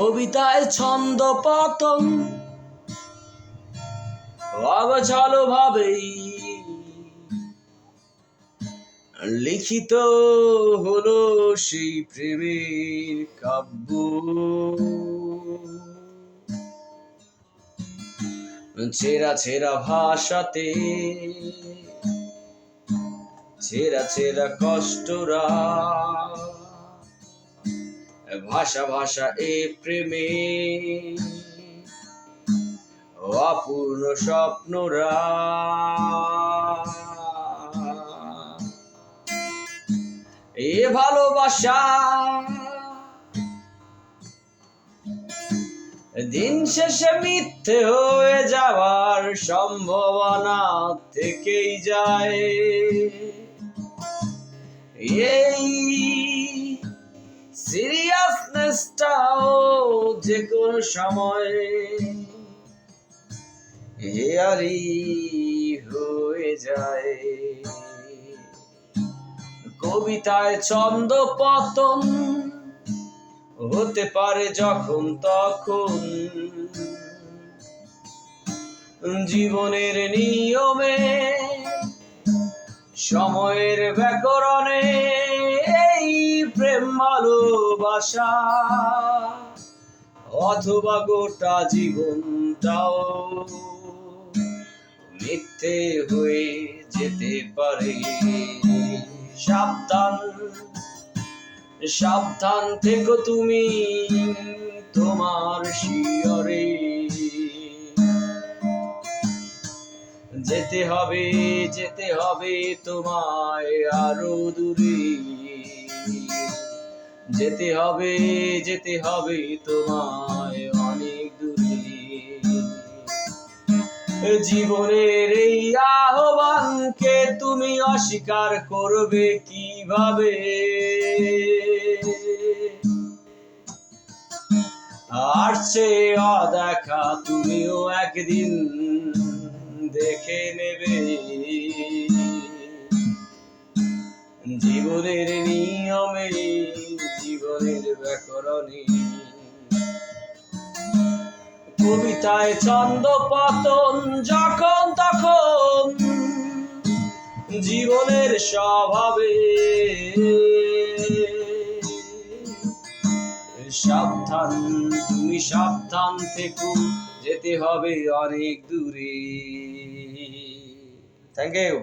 কবিতায় ছন্দ পতন। অগছল ভাবেই। লিখিত হলো সেই প্রেমের কাব্য। ছেঁড়া ছেঁড়া ভাষাতে, ছেঁড়া ছেঁড়া কষ্টরা ভাষা ভাষা এ প্রেমে। অপূর্ণ স্বপ্নরা। এ ভালোবাসা। দিন শেষে মিথ্যে হয়ে যাওয়ার সম্ভাবনা থেকেই যায়। এই সিরিয়াসনেসটাও যে কোন সময়। হেয়ারি হয়ে যায়। কবিতায় ছন্দ পতন হতে পারে যখন তখন। জীবনের নিয়মে, সময়ের ব্যাকরণে ভালোবাসা, অথবা গোটা জীবনটাও মিথ্যে হয়ে যেতে পারে। সাবধান সাবধান থেকো তুমি তোমার শিয়রে। যেতে হবে যেতে হবে তোমায় আরও দূরে। যেতে হবে যেতে হবে তোমায় অনেক দূরে। জীবনের এই আহ্বানকে তুমি অস্বীকার করবে কীভাবে? আর সে অদেখা তুমিও একদিন দেখে নেবে। জীবনের ব্যাকরণে। কবিতায় ছন্দ পতন যখন তখন জীবনের স্বভাবে সাবধান, তুমি সাবধান থেকো, যেতে হবে অনেক দূরে। Thank you